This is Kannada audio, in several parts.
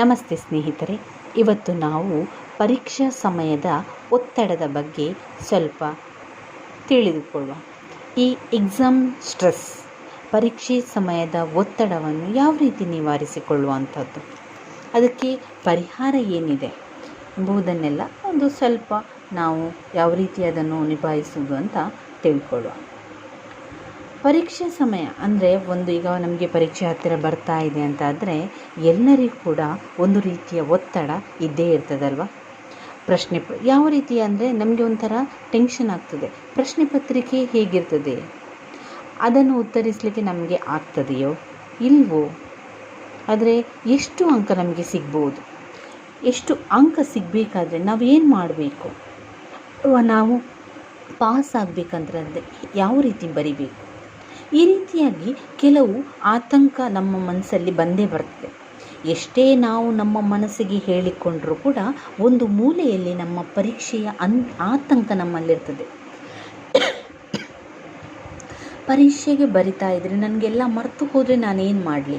ನಮಸ್ತೆ ಸ್ನೇಹಿತರೆ, ಇವತ್ತು ನಾವು ಪರೀಕ್ಷಾ ಸಮಯದ ಒತ್ತಡದ ಬಗ್ಗೆ ಸ್ವಲ್ಪ ತಿಳಿದುಕೊಳ್ಳುವ ಈ ಎಕ್ಸಾಮ್ ಸ್ಟ್ರೆಸ್ ಪರೀಕ್ಷೆ ಸಮಯದ ಒತ್ತಡವನ್ನು ಯಾವ ರೀತಿ ನಿವಾರಿಸಿಕೊಳ್ಳುವಂಥದ್ದು, ಅದಕ್ಕೆ ಪರಿಹಾರ ಏನಿದೆ ಎಂಬುದನ್ನೆಲ್ಲ ಒಂದು ಸ್ವಲ್ಪ ನಾವು ಯಾವ ರೀತಿ ಅದನ್ನು ನಿಭಾಯಿಸುವುದು ಅಂತ ತಿಳ್ಕೊಳ್ಳುವ ಪರೀಕ್ಷೆ ಸಮಯ ಅಂದರೆ ಒಂದು ಈಗ ನಮಗೆ ಪರೀಕ್ಷೆ ಹತ್ತಿರ ಬರ್ತಾ ಇದೆ ಅಂತಾದರೆ ಎಲ್ಲರಿಗೂ ಕೂಡ ಒಂದು ರೀತಿಯ ಒತ್ತಡ ಇದ್ದೇ ಇರ್ತದಲ್ವ? ಪ್ರಶ್ನೆ ಯಾವ ರೀತಿ ಅಂದರೆ ನಮಗೆ ಒಂಥರ ಟೆನ್ಷನ್ ಆಗ್ತದೆ. ಪ್ರಶ್ನೆ ಪತ್ರಿಕೆ ಹೇಗಿರ್ತದೆ? ಅದನ್ನು ಉತ್ತರಿಸಲಿಕ್ಕೆ ನಮಗೆ ಆಗ್ತದೆಯೋ? ಇಲ್ವೋ? ಆದರೆ ಎಷ್ಟು ಅಂಕ ನಮಗೆ ಸಿಗ್ಬೋದು? ಎಷ್ಟು ಅಂಕ ಸಿಗಬೇಕಾದ್ರೆ ನಾವೇನು ಮಾಡಬೇಕು? ನಾವು ಪಾಸ್ ಆಗಬೇಕಂದ್ರೆ ಯಾವ ರೀತಿ ಬರಿಬೇಕು? ಈ ರೀತಿಯಾಗಿ ಕೆಲವು ಆತಂಕ ನಮ್ಮ ಮನಸ್ಸಲ್ಲಿ ಬಂದೇ ಬರ್ತದೆ. ಎಷ್ಟೇ ನಾವು ನಮ್ಮ ಮನಸ್ಸಿಗೆ ಹೇಳಿಕೊಂಡರೂ ಕೂಡ ಒಂದು ಮೂಲೆಯಲ್ಲಿ ನಮ್ಮ ಪರೀಕ್ಷೆಯ ಅನ್, ಆತಂಕ ನಮ್ಮಲ್ಲಿರ್ತದೆ. ಪರೀಕ್ಷೆಗೆ ಬರಿತಾ ಇದ್ದರೆ ನನಗೆಲ್ಲ ಮರೆತು ಹೋದರೆ ನಾನೇನು ಮಾಡಲಿ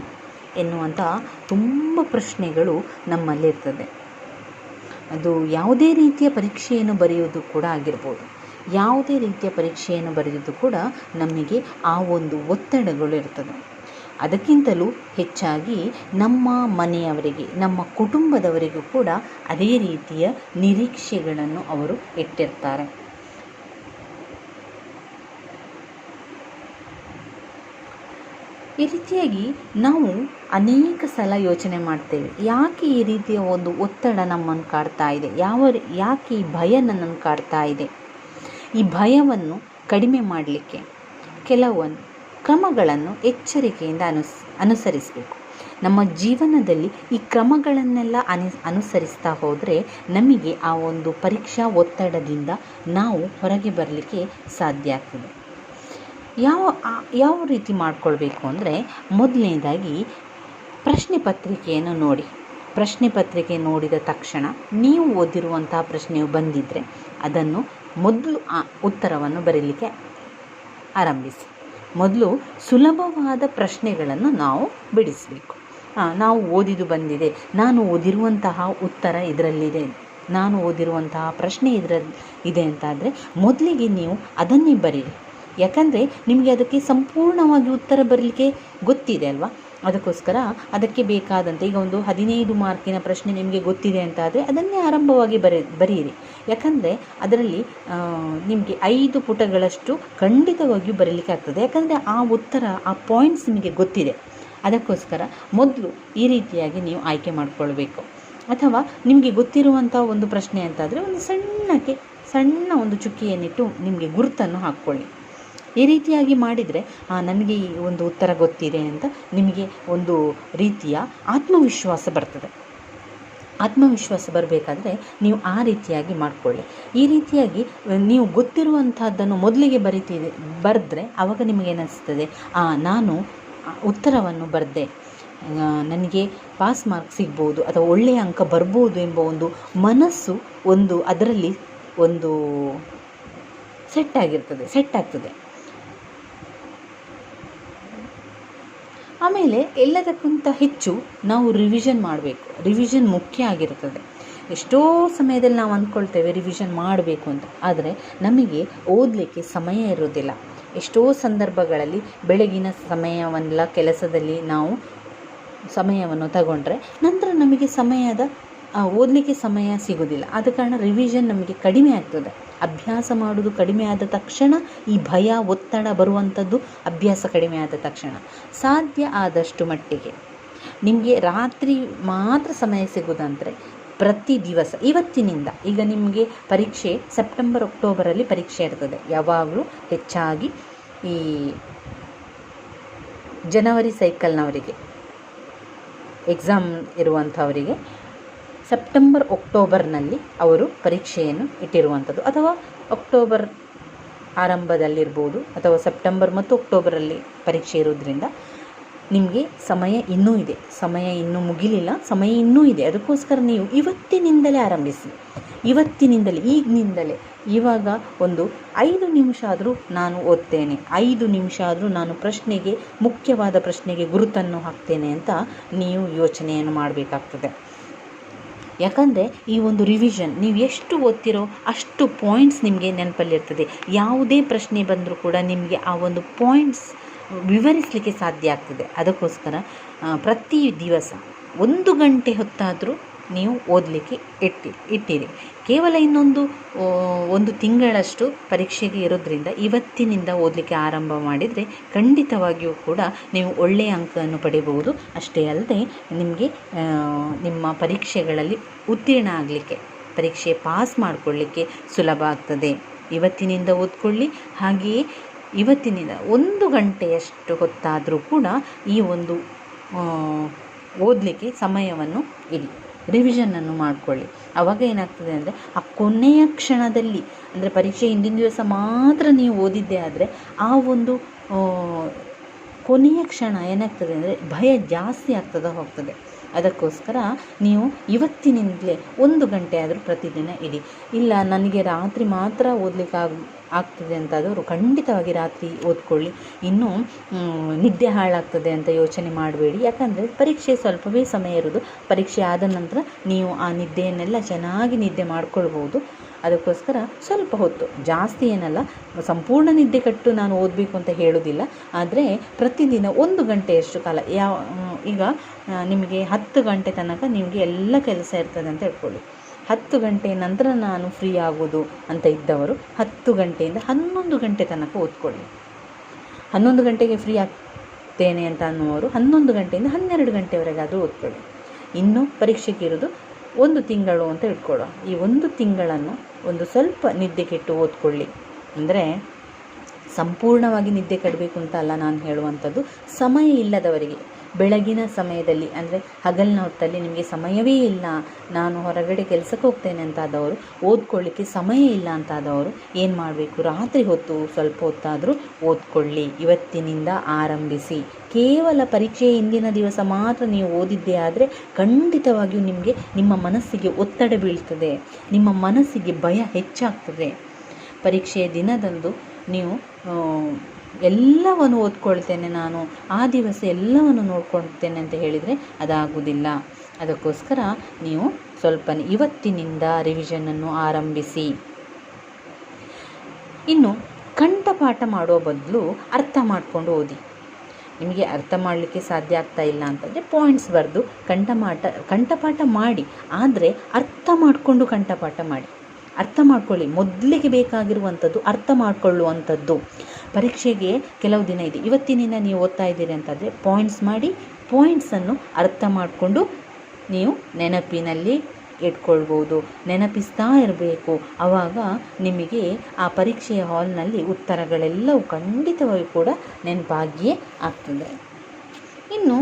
ಎನ್ನುವಂಥ ತುಂಬ ಪ್ರಶ್ನೆಗಳು ನಮ್ಮಲ್ಲಿರ್ತದೆ. ಅದು ಯಾವುದೇ ರೀತಿಯ ಪರೀಕ್ಷೆಯನ್ನು ಬರೆಯೋದು ಕೂಡ ಆಗಿರ್ಬೋದು. ಯಾವುದೇ ರೀತಿಯ ಪರೀಕ್ಷೆಯನ್ನು ಬರೆದಿದ್ದು ಕೂಡ ನಮಗೆ ಆ ಒಂದು ಒತ್ತಡಗಳು ಇರ್ತದೆ. ಅದಕ್ಕಿಂತಲೂ ಹೆಚ್ಚಾಗಿ ನಮ್ಮ ಮನೆಯವರಿಗೆ, ನಮ್ಮ ಕುಟುಂಬದವರಿಗೂ ಕೂಡ ಅದೇ ರೀತಿಯ ನಿರೀಕ್ಷೆಗಳನ್ನು ಅವರು ಇಟ್ಟಿರ್ತಾರೆ. ಈ ರೀತಿಯಾಗಿ ನಾವು ಅನೇಕ ಸಲ ಯೋಚನೆ ಮಾಡ್ತೇವೆ, ಯಾಕೆ ಈ ರೀತಿಯ ಒಂದು ಒತ್ತಡ ನಮ್ಮನ್ನು ಕಾಡ್ತಾ ಇದೆ? ಯಾವ ಯಾಕೆ ಈ ಭಯ ನನ್ನನ್ನು ಕಾಡ್ತಾ ಇದೆ? ಈ ಭಯವನ್ನು ಕಡಿಮೆ ಮಾಡಲಿಕ್ಕೆ ಕೆಲವೊಂದು ಕ್ರಮಗಳನ್ನು ಎಚ್ಚರಿಕೆಯಿಂದ ಅನುಸ್, ಅನುಸರಿಸಬೇಕು. ನಮ್ಮ ಜೀವನದಲ್ಲಿ ಈ ಕ್ರಮಗಳನ್ನೆಲ್ಲ ಅನು, ಅನುಸರಿಸ್ತಾ ಹೋದರೆ ನಮಗೆ ಆ ಒಂದು ಪರೀಕ್ಷಾ ಒತ್ತಡದಿಂದ ನಾವು ಹೊರಗೆ ಬರಲಿಕ್ಕೆ ಸಾಧ್ಯ ಆಗ್ತದೆ. ಯಾವ ಯಾವ ರೀತಿ ಮಾಡಿಕೊಳ್ಬೇಕು ಅಂದರೆ ಮೊದಲನೇದಾಗಿ ಪ್ರಶ್ನೆ ಪತ್ರಿಕೆಯನ್ನು ನೋಡಿ. ಪ್ರಶ್ನೆ ಪತ್ರಿಕೆ ನೋಡಿದ ತಕ್ಷಣ ನೀವು ಓದಿರುವಂತಹ ಪ್ರಶ್ನೆಯು ಬಂದಿದ್ದರೆ ಅದನ್ನು ಮೊದಲು ಆ ಉತ್ತರವನ್ನು ಬರೀಲಿಕ್ಕೆ ಆರಂಭಿಸಿ. ಮೊದಲು ಸುಲಭವಾದ ಪ್ರಶ್ನೆಗಳನ್ನು ನಾವು ಬಿಡಿಸಬೇಕು. ನಾವು ಓದಿದು ಬಂದಿದೆ. ನಾನು ಓದಿರುವಂತಹ ಉತ್ತರ ಇದರಲ್ಲಿದೆ. ನಾನು ಓದಿರುವಂತಹ ಪ್ರಶ್ನೆ ಇದರಲ್ಲಿ ಇದೆ ಅಂತಾದರೆ ಮೊದಲಿಗೆ ನೀವು ಅದನ್ನೇ ಬರೀರಿ. ಯಾಕಂದರೆ ನಿಮಗೆ ಅದಕ್ಕೆ ಸಂಪೂರ್ಣವಾಗಿ ಉತ್ತರ ಬರಲಿಕ್ಕೆ ಗೊತ್ತಿದೆ ಅಲ್ವಾ? ಅದಕ್ಕೋಸ್ಕರ ಅದಕ್ಕೆ ಬೇಕಾದಂತೆ ಈಗ ಒಂದು ಹದಿನೈದು ಮಾರ್ಕಿನ ಪ್ರಶ್ನೆ ನಿಮಗೆ ಗೊತ್ತಿದೆ ಅಂತಾದರೆ ಅದನ್ನೇ ಆರಂಭವಾಗಿ ಬರೆ ಬರೆಯಿರಿ ಯಾಕಂದರೆ ಅದರಲ್ಲಿ ನಿಮಗೆ ಐದು ಪುಟಗಳಷ್ಟು ಖಂಡಿತವಾಗಿಯೂ ಬರೀಲಿಕ್ಕೆ ಆಗ್ತದೆ. ಯಾಕಂದರೆ ಆ ಉತ್ತರ, ಆ ಪಾಯಿಂಟ್ಸ್ ನಿಮಗೆ ಗೊತ್ತಿದೆ. ಅದಕ್ಕೋಸ್ಕರ ಮೊದಲು ಈ ರೀತಿಯಾಗಿ ನೀವು ಆಯ್ಕೆ ಮಾಡಿಕೊಳ್ಬೇಕು. ಅಥವಾ ನಿಮಗೆ ಗೊತ್ತಿರುವಂಥ ಒಂದು ಪ್ರಶ್ನೆ ಅಂತಾದರೆ ಒಂದು ಸಣ್ಣಕ್ಕೆ, ಸಣ್ಣ ಒಂದು ಚುಕ್ಕಿಯನ್ನಿಟ್ಟು ನಿಮಗೆ ಗುರುತನ್ನು ಹಾಕ್ಕೊಳ್ಳಿ. ಈ ರೀತಿಯಾಗಿ ಮಾಡಿದರೆ ನನಗೆ ಈ ಒಂದು ಉತ್ತರ ಗೊತ್ತಿದೆ ಅಂತ ನಿಮಗೆ ಒಂದು ರೀತಿಯ ಆತ್ಮವಿಶ್ವಾಸ ಬರ್ತದೆ. ಆತ್ಮವಿಶ್ವಾಸ ಬರಬೇಕಾದ್ರೆ ನೀವು ಆ ರೀತಿಯಾಗಿ ಮಾಡಿಕೊಳ್ಳಿ. ಈ ರೀತಿಯಾಗಿ ನೀವು ಗೊತ್ತಿರುವಂಥದ್ದನ್ನು ಮೊದಲಿಗೆ ಬರಿತಿದೆ, ಬರೆದ್ರೆ ಆವಾಗ ನಿಮಗೇನಿಸ್ತದೆ ನಾನು ಉತ್ತರವನ್ನು ಬರೆದೆ. ನನಗೆ ಪಾಸ್ ಮಾರ್ಕ್ ಸಿಗ್ಬೋದು ಅಥವಾ ಒಳ್ಳೆಯ ಅಂಕ ಬರ್ಬೋದು ಎಂಬ ಒಂದು ಮನಸ್ಸು ಒಂದು ಅದರಲ್ಲಿ ಒಂದು ಸೆಟ್ ಆಗಿರ್ತದೆ, ಸೆಟ್ ಆಗ್ತದೆ. ಆಮೇಲೆ ಎಲ್ಲದಕ್ಕಿಂತ ಹೆಚ್ಚು ನಾವು ರಿವಿಷನ್ ಮಾಡಬೇಕು. ರಿವಿಷನ್ ಮುಖ್ಯ ಆಗಿರ್ತದೆ. ಎಷ್ಟೋ ಸಮಯದಲ್ಲಿ ನಾವು ಅಂದ್ಕೊಳ್ತೇವೆ ರಿವಿಷನ್ ಮಾಡಬೇಕು ಅಂತ. ಆದರೆ ನಮಗೆ ಓದಲಿಕ್ಕೆ ಸಮಯ ಇರೋದಿಲ್ಲ ಎಷ್ಟೋ ಸಂದರ್ಭಗಳಲ್ಲಿ ಬೆಳಗಿನ ಸಮಯವನ್ನೆಲ್ಲ ಕೆಲಸದಲ್ಲಿ ನಾವು ಸಮಯವನ್ನು ತಗೊಂಡ್ರೆ ನಂತರ ನಮಗೆ ಸಮಯದ ಓದಲಿಕ್ಕೆ ಸಮಯ ಸಿಗೋದಿಲ್ಲ ಆದ ಕಾರಣ ರಿವಿಷನ್ ನಮಗೆ ಕಡಿಮೆ ಆಗ್ತದೆ. ಅಭ್ಯಾಸ ಮಾಡೋದು ಕಡಿಮೆ ಆದ ತಕ್ಷಣ ಈ ಭಯ, ಒತ್ತಡ ಬರುವಂಥದ್ದು ಅಭ್ಯಾಸ ಕಡಿಮೆ ಆದ ತಕ್ಷಣ. ಸಾಧ್ಯ ಆದಷ್ಟು ಮಟ್ಟಿಗೆ. ನಿಮಗೆ ರಾತ್ರಿ ಮಾತ್ರ ಸಮಯ ಸಿಗೋದಂದರೆ ಪ್ರತಿ ದಿವಸ, ಇವತ್ತಿನಿಂದ. ಈಗ ನಿಮಗೆ ಪರೀಕ್ಷೆ, ಸೆಪ್ಟೆಂಬರ್, ಅಕ್ಟೋಬರಲ್ಲಿ ಪರೀಕ್ಷೆ ಇರ್ತದೆ. ಯಾವಾಗಲೂ ಹೆಚ್ಚಾಗಿ ಈ ಜನವರಿ ಸೈಕಲ್ನವರಿಗೆ ಎಕ್ಸಾಮ್ ಇರುವಂಥವರಿಗೆ ಸೆಪ್ಟೆಂಬರ್, ಅಕ್ಟೋಬರ್ನಲ್ಲಿ ಅವರು ಪರೀಕ್ಷೆಯನ್ನು ಇಟ್ಟಿರುವಂಥದ್ದು. ಅಥವಾ ಅಕ್ಟೋಬರ್ ಆರಂಭದಲ್ಲಿರ್ಬೋದು, ಅಥವಾ ಸೆಪ್ಟೆಂಬರ್ ಮತ್ತು ಅಕ್ಟೋಬರಲ್ಲಿ ಪರೀಕ್ಷೆ ಇರೋದ್ರಿಂದ ನಿಮಗೆ ಸಮಯ ಇನ್ನೂ ಇದೆ. ಸಮಯ ಇನ್ನೂ ಮುಗಿಲಿಲ್ಲ, ಸಮಯ ಇನ್ನೂ ಇದೆ. ಅದಕ್ಕೋಸ್ಕರ ನೀವು ಇವತ್ತಿನಿಂದಲೇ ಆರಂಭಿಸಿ. ಇವತ್ತಿನಿಂದಲೇ, ಈಗಿನಿಂದಲೇ. ಇವಾಗ ಒಂದು ಐದು ನಿಮಿಷ ಆದರೂ ನಾನು ಓದ್ತೇನೆ. ಐದು ನಿಮಿಷ ಆದರೂ ನಾನು ಪ್ರಶ್ನೆಗೆ, ಮುಖ್ಯವಾದ ಪ್ರಶ್ನೆಗೆ ಗುರುತನ್ನು ಹಾಕ್ತೇನೆ ಅಂತ ನೀವು ಯೋಚನೆಯನ್ನು ಮಾಡಬೇಕಾಗ್ತದೆ. ಯಾಕಂದರೆ ಈ ಒಂದು ರಿವಿಷನ್ ನೀವು ಎಷ್ಟು ಓದ್ತಿರೋ ಅಷ್ಟು ಪಾಯಿಂಟ್ಸ್ ನಿಮಗೆ ನೆನಪಲ್ಲಿರ್ತದೆ ಯಾವುದೇ ಪ್ರಶ್ನೆ ಬಂದರೂ ಕೂಡ ನಿಮಗೆ ಆ ಒಂದು ಪಾಯಿಂಟ್ಸ್ ವಿವರಿಸಲಿಕ್ಕೆ ಸಾಧ್ಯ ಆಗ್ತದೆ. ಅದಕ್ಕೋಸ್ಕರ ಪ್ರತಿ ದಿವಸ ಒಂದು ಗಂಟೆ ಹೊತ್ತಾದರೂ ನೀವು ಓದಲಿಕ್ಕೆ ಇಟ್ಟಿ, ಇಟ್ಟಿರಿ. ಕೇವಲ ಇನ್ನೊಂದು ಒಂದು ತಿಂಗಳಷ್ಟು ಪರೀಕ್ಷೆಗೆ ಇರೋದ್ರಿಂದ ಇವತ್ತಿನಿಂದ ಓದಲಿಕ್ಕೆ ಆರಂಭ ಮಾಡಿದರೆ ಖಂಡಿತವಾಗಿಯೂ ಕೂಡ ನೀವು ಒಳ್ಳೆಯ ಅಂಕವನ್ನು ಪಡೆಯಬಹುದು ಅಷ್ಟೇ ಅಲ್ಲದೆ ನಿಮಗೆ ನಿಮ್ಮ ಪರೀಕ್ಷೆಗಳಲ್ಲಿ ಉತ್ತೀರ್ಣ ಆಗಲಿಕ್ಕೆ, ಪರೀಕ್ಷೆ ಪಾಸ್ ಮಾಡಿಕೊಳ್ಳಿಕ್ಕೆ ಸುಲಭ ಆಗ್ತದೆ. ಇವತ್ತಿನಿಂದ ಓದ್ಕೊಳ್ಳಿ. ಹಾಗೆಯೇ ಇವತ್ತಿನಿಂದ ಒಂದು ಗಂಟೆಯಷ್ಟು ಹೊತ್ತಾದರೂ ಕೂಡ ಈ ಒಂದು ಓದಲಿಕ್ಕೆ ಸಮಯವನ್ನು ಇಡಿ. ರಿವಿಷನನ್ನು ಮಾಡಿಕೊಳ್ಳಿ. ಆವಾಗ ಏನಾಗ್ತದೆ ಅಂದರೆ, ಆ ಕೊನೆಯ ಕ್ಷಣದಲ್ಲಿ, ಅಂದರೆ ಪರೀಕ್ಷೆ ಹಿಂದಿನ ದಿವಸ ಮಾತ್ರ ನೀವು ಓದಿದ್ದೇ ಆದರೆ, ಆ ಒಂದು ಕೊನೆಯ ಕ್ಷಣ ಏನಾಗ್ತದೆ ಅಂದರೆ ಭಯ ಜಾಸ್ತಿ ಆಗ್ತದೆ, ಹೋಗ್ತದೆ. ಅದಕ್ಕೋಸ್ಕರ ನೀವು ಇವತ್ತಿನಿಂದಲೇ ಒಂದು ಗಂಟೆ ಆದರೂ ಪ್ರತಿದಿನ ಇಡಿ. ಇಲ್ಲ, ನನಗೆ ರಾತ್ರಿ ಮಾತ್ರ ಓದಲಿಕ್ಕೆ ಆಗ, ಆಗ್ತದೆ ಅಂತಾದವರು ಖಂಡಿತವಾಗಿ ರಾತ್ರಿ ಓದ್ಕೊಳ್ಳಿ. ಇನ್ನು ನಿದ್ದೆ ಹಾಳಾಗ್ತದೆ ಅಂತ ಯೋಚನೆ ಮಾಡಬೇಡಿ. ಯಾಕಂದರೆ ಪರೀಕ್ಷೆ ಸ್ವಲ್ಪವೇ ಸಮಯ ಇರೋದು ಪರೀಕ್ಷೆ ಆದ ನಂತರ ನೀವು ಆ ನಿದ್ದೆಯನ್ನೆಲ್ಲ ಚೆನ್ನಾಗಿ ನಿದ್ದೆ ಮಾಡ್ಕೊಳ್ಬೋದು ಅದಕ್ಕೋಸ್ಕರ ಸ್ವಲ್ಪ ಹೊತ್ತು. ಜಾಸ್ತಿ ಏನಲ್ಲ, ಸಂಪೂರ್ಣ ನಿದ್ದೆ ಕಟ್ಟು ನಾನು ಓದಬೇಕು ಅಂತ ಹೇಳೋದಿಲ್ಲ. ಆದರೆ ಪ್ರತಿದಿನ ಒಂದು ಗಂಟೆಯಷ್ಟು ಕಾಲ, ಯಾವ ಈಗ ನಿಮಗೆ ಹತ್ತು ಗಂಟೆ ತನಕ ನಿಮಗೆ ಎಲ್ಲ ಕೆಲಸ ಇರ್ತದೆ ಅಂತ ಹೇಳ್ಕೊಳ್ಳಿ. ಹತ್ತು ಗಂಟೆ ನಂತರ ನಾನು ಫ್ರೀ ಆಗೋದು ಅಂತ ಇದ್ದವರು ಹತ್ತು ಗಂಟೆಯಿಂದ ಹನ್ನೊಂದು ಗಂಟೆ ತನಕ ಓದ್ಕೊಳ್ಳಿ. ಹನ್ನೊಂದು ಗಂಟೆಗೆ ಫ್ರೀ ಆಗ್ತೇನೆ ಅಂತ ಅನ್ನುವರು ಹನ್ನೊಂದು ಗಂಟೆಯಿಂದ ಹನ್ನೆರಡು ಗಂಟೆವರೆಗಾದರೂ ಓದ್ಕೊಳ್ಳಿ. ಇನ್ನು ಪರೀಕ್ಷೆಗೆ ಇರೋದು ಒಂದು ತಿಂಗಳು ಅಂತ ಇಟ್ಕೊಳ್ಳೋ ಈ ಒಂದು ತಿಂಗಳನ್ನು ಒಂದು ಸ್ವಲ್ಪ ನಿದ್ದೆ ಕೆಟ್ಟು ಓದ್ಕೊಳ್ಳಿ. ಅಂದರೆ ಸಂಪೂರ್ಣವಾಗಿ ನಿದ್ದೆ ಕೆಡಬೇಕು ಅಂತ ಅಲ್ಲ ನಾನು ಹೇಳುವಂಥದ್ದು. ಸಮಯ ಇಲ್ಲದವರಿಗೆ. ಬೆಳಗಿನ ಸಮಯದಲ್ಲಿ, ಅಂದರೆ ಹಗಲಿನ ಹೊತ್ತಲ್ಲಿ ನಿಮಗೆ ಸಮಯವೇ ಇಲ್ಲ, ನಾನು ಹೊರಗಡೆ ಕೆಲಸಕ್ಕೆ ಹೋಗ್ತೇನೆ ಅಂತಾದವರು, ಓದ್ಕೊಳ್ಳಿಕ್ಕೆ ಸಮಯ ಇಲ್ಲ ಅಂತಾದವರು, ಏನು ಮಾಡಬೇಕು? ರಾತ್ರಿ ಹೊತ್ತು ಸ್ವಲ್ಪ ಹೊತ್ತಾದರೂ ಓದ್ಕೊಳ್ಳಿ, ಇವತ್ತಿನಿಂದ ಆರಂಭಿಸಿ. ಕೇವಲ ಪರೀಕ್ಷೆ ಹಿಂದಿನ ದಿವಸ ಮಾತ್ರ ನೀವು ಓದಿದ್ದೇ ಆದರೆ ಖಂಡಿತವಾಗಿಯೂ ನಿಮಗೆ, ನಿಮ್ಮ ಮನಸ್ಸಿಗೆ ಒತ್ತಡ ಬೀಳ್ತದೆ, ನಿಮ್ಮ ಮನಸ್ಸಿಗೆ ಭಯ ಹೆಚ್ಚಾಗ್ತದೆ. ಪರೀಕ್ಷೆಯ ದಿನದಂದು ನೀವು ಎಲ್ಲವನ್ನು ಓದ್ಕೊಳ್ತೇನೆ ನಾನು. ಆ ದಿವಸ ಎಲ್ಲವನ್ನು ನೋಡ್ಕೊಳ್ತೇನೆ ಅಂತ ಹೇಳಿದರೆ ಅದಾಗುವುದಿಲ್ಲ ಅದಕ್ಕೋಸ್ಕರ ನೀವು ಸ್ವಲ್ಪ ಇವತ್ತಿನಿಂದ ರಿವಿಷನನ್ನು ಆರಂಭಿಸಿ. ಇನ್ನು ಕಂಠಪಾಠ ಮಾಡೋ ಬದಲು ಅರ್ಥ ಮಾಡಿಕೊಂಡು ಓದಿ. ನಿಮಗೆ ಅರ್ಥ ಮಾಡಲಿಕ್ಕೆ ಸಾಧ್ಯ ಆಗ್ತಾ ಇಲ್ಲ ಅಂತಂದರೆ ಪಾಯಿಂಟ್ಸ್ ಬರೆದು ಕಂಠಪಾಠ ಕಂಠಪಾಠ ಮಾಡಿ. ಆದರೆ ಅರ್ಥ ಮಾಡಿಕೊಂಡು ಕಂಠಪಾಠ ಮಾಡಿ. ಅರ್ಥ ಮಾಡ್ಕೊಳ್ಳಿ. ಮೊದಲಿಗೆ ಬೇಕಾಗಿರುವಂಥದ್ದು ಅರ್ಥ ಮಾಡಿಕೊಳ್ಳುವಂಥದ್ದು. ಪರೀಕ್ಷೆಗೆ ಕೆಲವು ದಿನ ಇದೆ. ಇವತ್ತಿನಿಂದ ನೀವು ಓದ್ತಾ ಇದ್ದೀರಿ ಅಂತಂದರೆ ಪಾಯಿಂಟ್ಸ್ ಮಾಡಿ ಪಾಯಿಂಟ್ಸನ್ನು ಅರ್ಥ ಮಾಡಿಕೊಂಡು ನೀವು ನೆನಪಿನಲ್ಲಿ ಇಟ್ಕೊಳ್ಬೋದು. ನೆನಪಿಸ್ತಾ ಇರಬೇಕು. ಆವಾಗ ನಿಮಗೆ ಆ ಪರೀಕ್ಷೆಯ ಹಾಲ್ನಲ್ಲಿ ಉತ್ತರಗಳೆಲ್ಲವೂ ಖಂಡಿತವಾಗಿ ಕೂಡ ನೆನಪಾಗಿಯೇ ಆಗ್ತದೆ. ಇನ್ನು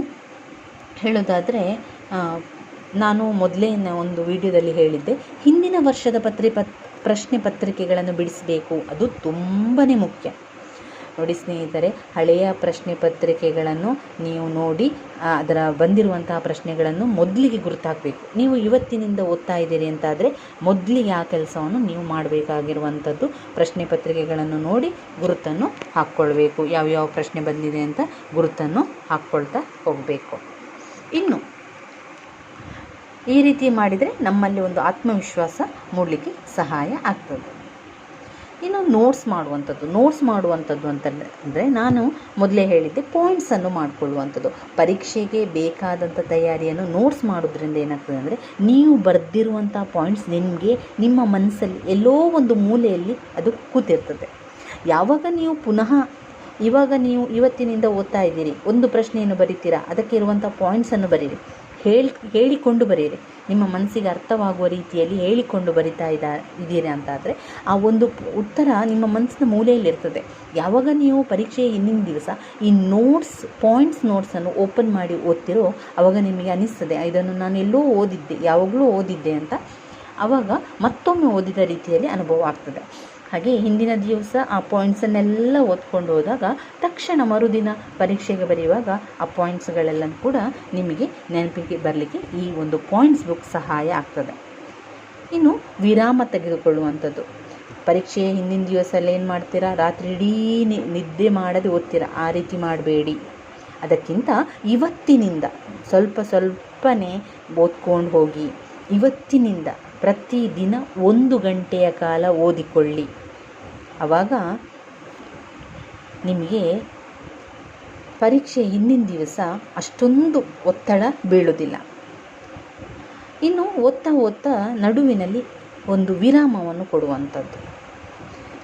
ಹೇಳೋದಾದರೆ ನಾನು ಮೊದಲೇ ಒಂದು ವಿಡಿಯೋದಲ್ಲಿ ಹೇಳಿದ್ದೆ, ಹಿಂದಿನ ವರ್ಷದ ಪತ್ರಿ ಪತ್, ಪ್ರಶ್ನೆ ಪತ್ರಿಕೆಗಳನ್ನು ಬಿಡಿಸಬೇಕು. ಅದು ತುಂಬಾ ಮುಖ್ಯ. ನೋಡಿ ಸ್ನೇಹಿತರೆ, ಹಳೆಯ ಪ್ರಶ್ನೆ ಪತ್ರಿಕೆಗಳನ್ನು ನೀವು ನೋಡಿ ಅದರ ಬಂದಿರುವಂತಹ ಪ್ರಶ್ನೆಗಳನ್ನು ಮೊದಲಿಗೆ ಗುರುತಾಕಬೇಕು ನೀವು ಇವತ್ತಿನಿಂದ ಓದ್ತಾ ಇದ್ದೀರಿ ಅಂತಾದರೆ, ಮೊದಲಿಗೆ ಆ ಕೆಲಸವನ್ನು ನೀವು ಮಾಡಬೇಕಾಗಿರುವಂಥದ್ದು ಪ್ರಶ್ನೆ ಪತ್ರಿಕೆಗಳನ್ನು ನೋಡಿ ಗುರುತನ್ನು ಹಾಕ್ಕೊಳ್ಬೇಕು. ಯಾವ್ಯಾವ ಪ್ರಶ್ನೆ ಬಂದಿದೆ ಅಂತ ಗುರುತನ್ನು ಹಾಕ್ಕೊಳ್ತಾ ಹೋಗಬೇಕು. ಇನ್ನು, ಈ ರೀತಿ ಮಾಡಿದರೆ ನಮ್ಮಲ್ಲಿ ಒಂದು ಆತ್ಮವಿಶ್ವಾಸ ಮೂಡಲಿಕ್ಕೆ ಸಹಾಯ ಆಗ್ತದೆ. ಇನ್ನು ನೋಟ್ಸ್ ಮಾಡುವಂಥದ್ದು ನೋಟ್ಸ್ ಮಾಡುವಂಥದ್ದು ಅಂತ ಅಂದರೆ ನಾನು ಮೊದಲೇ ಹೇಳಿದ್ದೆ ಪಾಯಿಂಟ್ಸನ್ನು ಮಾಡಿಕೊಳ್ಳುವಂಥದ್ದು. ಪರೀಕ್ಷೆಗೆ ಬೇಕಾದಂಥ ತಯಾರಿಯನ್ನು ನೋಟ್ಸ್ ಮಾಡೋದ್ರಿಂದ ಏನಾಗ್ತದೆ ಅಂದರೆ ನೀವು ಬರೆದಿರುವಂಥ ಪಾಯಿಂಟ್ಸ್ ನಿಮಗೆ ನಿಮ್ಮ ಮನಸ್ಸಲ್ಲಿ ಎಲ್ಲೋ ಒಂದು ಮೂಲೆಯಲ್ಲಿ ಅದು ಕೂತಿರ್ತದೆ. ಯಾವಾಗ ನೀವು ಪುನಃ, ಇವಾಗ ನೀವು ಇವತ್ತಿನಿಂದ ಓದ್ತಾ ಇದ್ದೀರಿ, ಒಂದು ಪ್ರಶ್ನೆಯನ್ನು ಬರೀತೀರಾ, ಅದಕ್ಕೆ ಇರುವಂಥ ಪಾಯಿಂಟ್ಸನ್ನು ಬರೀರಿ, ಹೇಳಿ, ಹೇಳಿಕೊಂಡು ಬರೀರಿ. ನಿಮ್ಮ ಮನಸ್ಸಿಗೆ ಅರ್ಥವಾಗುವ ರೀತಿಯಲ್ಲಿ ಹೇಳಿಕೊಂಡು ಬರಿತಾ ಇದ್ದ ಇದ್ದೀರಿ ಅಂತಾದರೆ, ಆ ಒಂದು ಉತ್ತರ ನಿಮ್ಮ ಮನಸ್ಸಿನ ಮೂಲೆಯಲ್ಲಿರ್ತದೆ. ಯಾವಾಗ ನೀವು ಪರೀಕ್ಷೆಯ ಹಿಂದಿನ ದಿವಸ ಈ ನೋಟ್ಸ್ ಪಾಯಿಂಟ್ಸ್ ನೋಟ್ಸನ್ನು ಓಪನ್ ಮಾಡಿ ಓದ್ತಿರೋ ಆವಾಗ ನಿಮಗೆ ಅನಿಸ್ತದೆ, ಇದನ್ನು ನಾನು ಎಲ್ಲೋ ಓದಿದ್ದೆ, ಯಾವಾಗಲೂ ಓದಿದ್ದೆ ಅಂತ. ಆವಾಗ ಮತ್ತೊಮ್ಮೆ ಓದಿದ ರೀತಿಯಲ್ಲಿ ಅನುಭವ ಆಗ್ತದೆ. ಹಾಗೆ ಹಿಂದಿನ ದಿವಸ ಆ ಪಾಯಿಂಟ್ಸನ್ನೆಲ್ಲ ಓದ್ಕೊಂಡು ಹೋದಾಗ ತಕ್ಷಣ ಮರುದಿನ ಪರೀಕ್ಷೆಗೆ ಬರೆಯುವಾಗ ಆ ಪಾಯಿಂಟ್ಸ್ಗಳೆಲ್ಲ ಕೂಡ ನಿಮಗೆ ನೆನಪಿಗೆ ಬರಲಿಕ್ಕೆ ಈ ಒಂದು ಪಾಯಿಂಟ್ಸ್ ಬುಕ್ ಸಹಾಯ ಆಗ್ತದೆ. ಇನ್ನು ವಿರಾಮ ತೆಗೆದುಕೊಳ್ಳುವಂಥದ್ದು. ಪರೀಕ್ಷೆಯ ಹಿಂದಿನ ದಿವಸ ಏನು ಮಾಡ್ತೀರಾ? ರಾತ್ರಿ ಇಡೀ ನಿದ್ದೆ ಮಾಡದೆ ಓದ್ತೀರಾ? ಆ ರೀತಿ ಮಾಡಬೇಡಿ. ಅದಕ್ಕಿಂತ ಇವತ್ತಿನಿಂದ ಸ್ವಲ್ಪ ಸ್ವಲ್ಪನೇ ಓದ್ಕೊಂಡು ಹೋಗಿ, ಇವತ್ತಿನಿಂದ ಪ್ರತಿದಿನ ಒಂದು ಗಂಟೆಯ ಕಾಲ ಓದಿಕೊಳ್ಳಿ. ಆವಾಗ ನಿಮಗೆ ಪರೀಕ್ಷೆ ಹಿಂದಿನ ದಿವಸ ಅಷ್ಟೊಂದು ಒತ್ತಡ ಬೀಳೋದಿಲ್ಲ ಇನ್ನು ಓದ್ತಾ ಓದ್ತಾ ನಡುವಿನಲ್ಲಿ ಒಂದು ವಿರಾಮವನ್ನು ಕೊಡುವಂಥದ್ದು.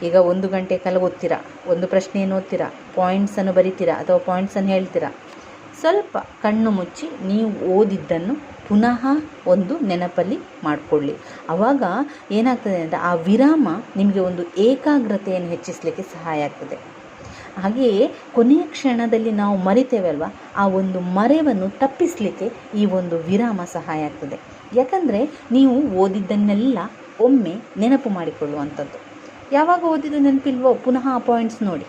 ಈಗ ಒಂದು ಗಂಟೆ ಕಾಲ ಓದ್ತೀರಾ ಒಂದು ಪ್ರಶ್ನೆಯನ್ನು ಓದ್ತೀರಾ? ಪಾಯಿಂಟ್ಸನ್ನು ಬರಿತೀರಾ? ಅಥವಾ ಪಾಯಿಂಟ್ಸನ್ನು ಹೇಳ್ತೀರಾ? ಸ್ವಲ್ಪ ಕಣ್ಣು ಮುಚ್ಚಿ ನೀವು ಓದಿದ್ದನ್ನು ಪುನಃ ಒಂದು ನೆನಪಲ್ಲಿ ಮಾಡಿಕೊಳ್ಳಿ. ಆವಾಗ ಏನಾಗ್ತದೆ ಅಂದರೆ ಆ ವಿರಾಮ ನಿಮಗೆ ಒಂದು ಏಕಾಗ್ರತೆಯನ್ನು ಹೆಚ್ಚಿಸಲಿಕ್ಕೆ ಸಹಾಯ ಆಗ್ತದೆ. ಹಾಗೆಯೇ ಕೊನೆಯ ಕ್ಷಣದಲ್ಲಿ ನಾವು ಮರಿತೇವೆ ಅಲ್ವಾ ಆ ಒಂದು ಮರೆವನ್ನು ತಪ್ಪಿಸಲಿಕ್ಕೆ ಈ ಒಂದು ವಿರಾಮ ಸಹಾಯ ಆಗ್ತದೆ. ಯಾಕಂದರೆ ನೀವು ಓದಿದ್ದನ್ನೆಲ್ಲ ಒಮ್ಮೆ ನೆನಪು ಮಾಡಿಕೊಳ್ಳುವಂಥದ್ದು. ಯಾವಾಗ ಓದಿದ ನೆನಪಿಲ್ವೋ ಪುನಃ ಆ ಪಾಯಿಂಟ್ಸ್ ನೋಡಿ.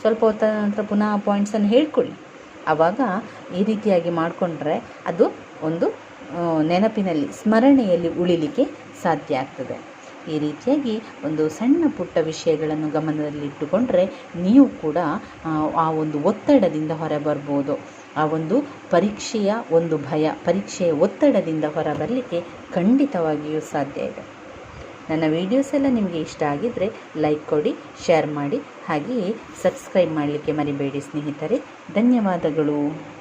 ಸ್ವಲ್ಪ ಹೊತ್ತ ನಂತರ ಪುನಃ ಆ ಪಾಯಿಂಟ್ಸನ್ನು ಹೇಳ್ಕೊಳ್ಳಿ. ಆವಾಗ ಈ ರೀತಿಯಾಗಿ ಮಾಡಿಕೊಂಡ್ರೆ ಅದು ಒಂದು ನೆನಪಿನಲ್ಲಿ ಸ್ಮರಣೆಯಲ್ಲಿ ಉಳಿಲಿಕ್ಕೆ ಸಾಧ್ಯ ಆಗ್ತದೆ. ಈ ರೀತಿಯಾಗಿ ಒಂದು ಸಣ್ಣ ಪುಟ್ಟ ವಿಷಯಗಳನ್ನು ಗಮನದಲ್ಲಿಟ್ಟುಕೊಂಡ್ರೆ ನೀವು ಕೂಡ ಆ, ಒಂದು ಒತ್ತಡದಿಂದ ಹೊರಬರ್ಬೋದು. ಆ ಒಂದು ಪರೀಕ್ಷೆಯ ಒಂದು ಭಯ ಪರೀಕ್ಷೆಯ ಒತ್ತಡದಿಂದ ಹೊರಬರಲಿಕ್ಕೆ ಖಂಡಿತವಾಗಿಯೂ ಸಾಧ್ಯ ಇದೆ. ನನ್ನ ವೀಡಿಯೋಸ್ ಎಲ್ಲ ನಿಮಗೆ ಇಷ್ಟ ಆಗಿದ್ದರೆ ಲೈಕ್ ಕೊಡಿ ಶೇರ್ ಮಾಡಿ ಹಾಗೆಯೇ ಸಬ್ಸ್ಕ್ರೈಬ್ ಮಾಡಲಿಕ್ಕೆ ಮರಿಬೇಡಿ ಸ್ನೇಹಿತರೆ. ಧನ್ಯವಾದಗಳು.